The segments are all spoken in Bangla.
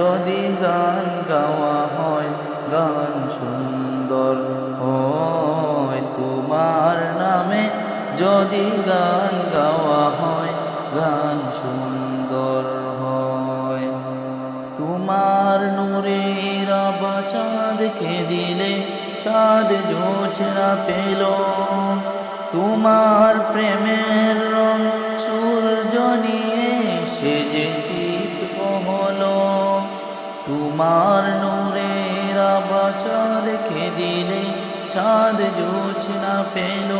যদি গান গাওয়া হয়, গান সুন্দর হয়। তোমার নামে যদি গান গাওয়া হয়, গান সুন্দর হয়। তোমার নূরের চাঁদকে দিলে, চাঁদ জোছনা পেল। তোমার প্রেমের রং সূর্য নিয়ে সে যে দীপ্ত হলো তোমার নূরের চাঁদকে দিলে চাঁদ জোছনা পেল।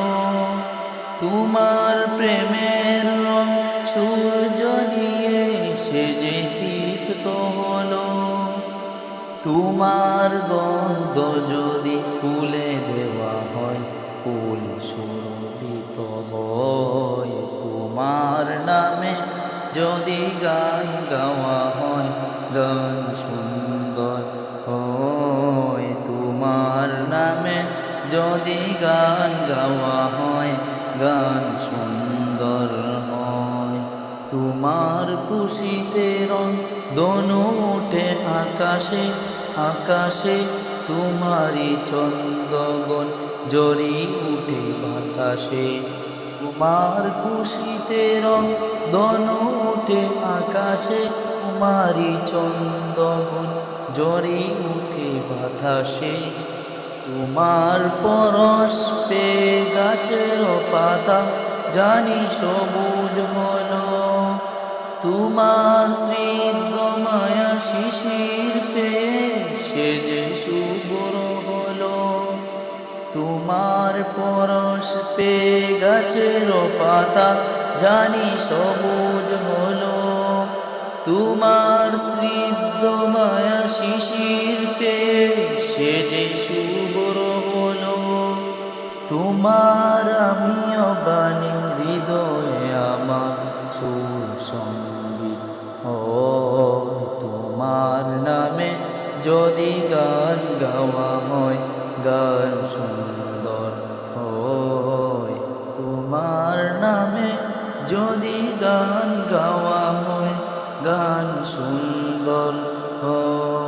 তোমার প্রেমের রং সূর্য নিয়ে সে যে দীপ্ত হলো। তোমার গন্ধ যদি ফুলে দেওয়া হয়, ফুল সুরভিত হয়। তোমার নামে যদি গান গাওয়া হয়, গান সুন্দর হয়। তোমার নামে যদি গান গাওয়া হয়, গান সুন্দর হয়। তোমার খুশিতে রং দনু উঠে আকাশে আকাশে তোমারই চন্দ্রগণ জরি উঠে বাতাসে। তোমার খুশিতে রং দনু উঠে আকাশে তোমারই চন্দ্রগণ জরি উঠে বাতাসে। তোমার পরশ পে গাছের পাতা, জানি সবুজ হলো তোমার স্নিগ্ধ মায়া শিশির পে সে যে সুবর হলো। তোমার পরশ পে গাছের পাতা, জানি সবুজ হলো। তোমার স্নিগ্ধ মায়া শিশির পে, সে যে সুবর হলো তোমার আমিও বাণী হৃদয়ে আমার সুসঙ্গীত ও তোমার নামে যদি গান গাওয়া হয়, গান সুন্দর হয়। তোমার নামে যদি গান সুন্দর হয়।